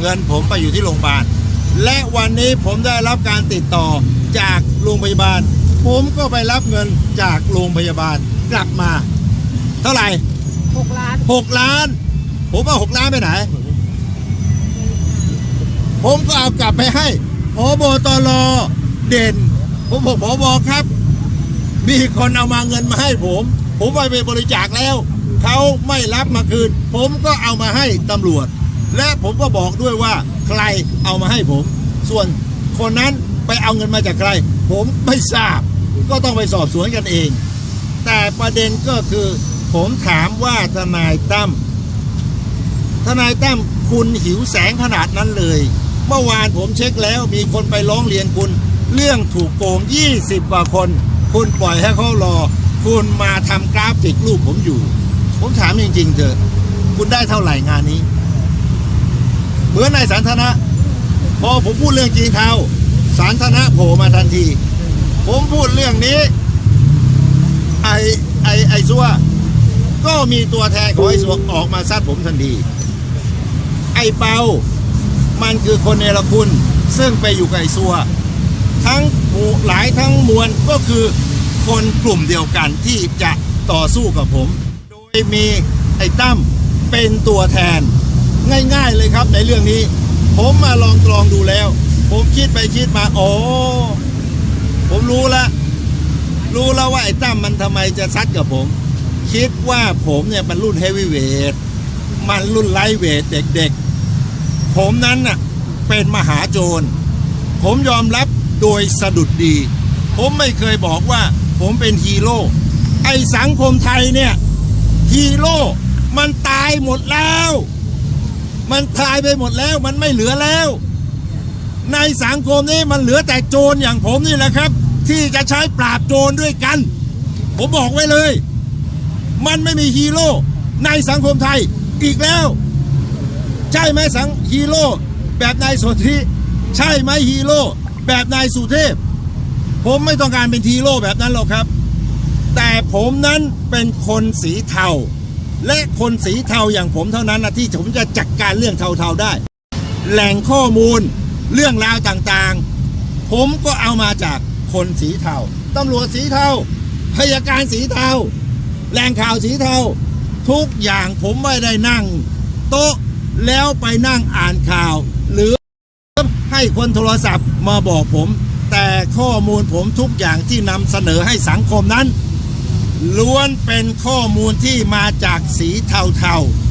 เงินผมไปอยู่ที่โรงพยาบาล และวันนี้ผมได้รับการติดต่อจากโรงพยาบาล ผมก็ไปรับเงินจากโรงพยาบาลกลับมา เท่าไหร่หกล้านหกล้าน ผมเอาหกล้านไปไหน ผมก็เอากลับไปให้พบตรเด่น ผมบอกพบครับ มีคนเอามาเงินมาให้ผม ผมไปไปบริจาคแล้ว เขาไม่รับมาคืน ผมก็เอามาให้ตำรวจ และผมก็บอกด้วยว่าใครเอามาให้ผม ส่วนคนนั้นไปเอาเงินมาจากใคร ผมไม่ทราบ ก็ต้องไปสอบสวนกันเอง แต่ประเด็นก็คือ ผมถามว่าทนายตั้มทนายตั้มคุณหิวแสงขนาดนั้นเลย เมื่อวานผมเช็คแล้วมีคนไปร้องเรียนคุณ เรื่องถูกโกง 20 กว่าคน คุณปล่อยให้เขารอ คุณมาทำกราฟิกรูปผมอยู่ ผมถามจริงๆเถอะ คุณได้เท่าไหร่งานนี้ เหมือนในายสันทนะ พอผมพูดเรื่องจีนเทาสันทนะโผล่มาทันที ผมพูดเรื่องนี้ ไอไอไอซัวก็มีตัวแทนของไอ้สวออกมาซัดผมทันที ไอเปา มันคือคนเนรคุณ ซึ่งไปอยู่กับไอซัวทั้งหหลายทั้งมวลก็คือคนกลุ่มเดียวกันที่จะต่อสู้กับผม โดยมีไอ้ตั้มเป็นตัวแทน ง่าย ๆเลยครับในเรื่องนี้ ผมมาลองตรองดูแล้ว ผมคิดไปคิดมาโอ้ผมรู้แล้วรู้แล้วว่าไอ้ตั้มมันทำไมจะซัดกับผม คิดว่าผมเนี่ยมันรุ่นเฮฟวีเวทมันรุ่นไลท์เวทเด็กๆ ผมนั้นน่ะเป็นมหาโจร ผมยอมรับโดยสะดุดดี ผมไม่เคยบอกว่าผมเป็นฮีโร่ไอ้สังคมไทยเนี่ยฮีโร่มันตายหมดแล้ว มันตายไปหมดแล้วมันไม่เหลือแล้ว ในสังคมนี้มันเหลือแต่โจรอย่างผมนี่แหละครับ ที่จะใช้ปราบโจรด้วยกัน ผมบอกไว้เลย มันไม่มีฮีโร่ในสังคมไทยอีกแล้ว ใช่ไหมสังฮีโร่แบบนายสนธิใช่ไหมฮีโร่แบบนายสุเทพ ผมไม่ต้องการเป็นฮีโร่แบบนั้นหรอกครับ แต่ผมนั้นเป็นคนสีเทา และคนสีเทาอย่างผมเท่านั้นนะที่ผมจะจัดการเรื่องเทาๆได้ แหล่งข้อมูลเรื่องราวต่างๆ ผมก็เอามาจากคนสีเทาตำรวจสีเทาพยาการสีเทาแหล่งข่าวสีเทาทุกอย่างผมไม่ได้นั่ง โต๊ะแล้วไปนั่งอ่านข่าว หรือให้คนโทรศัพท์มาบอกผม แต่ข้อมูลผมทุกอย่างที่นำเสนอให้สังคมนั้น ล้วนเป็นข้อมูลที่มาจากสีเทาๆ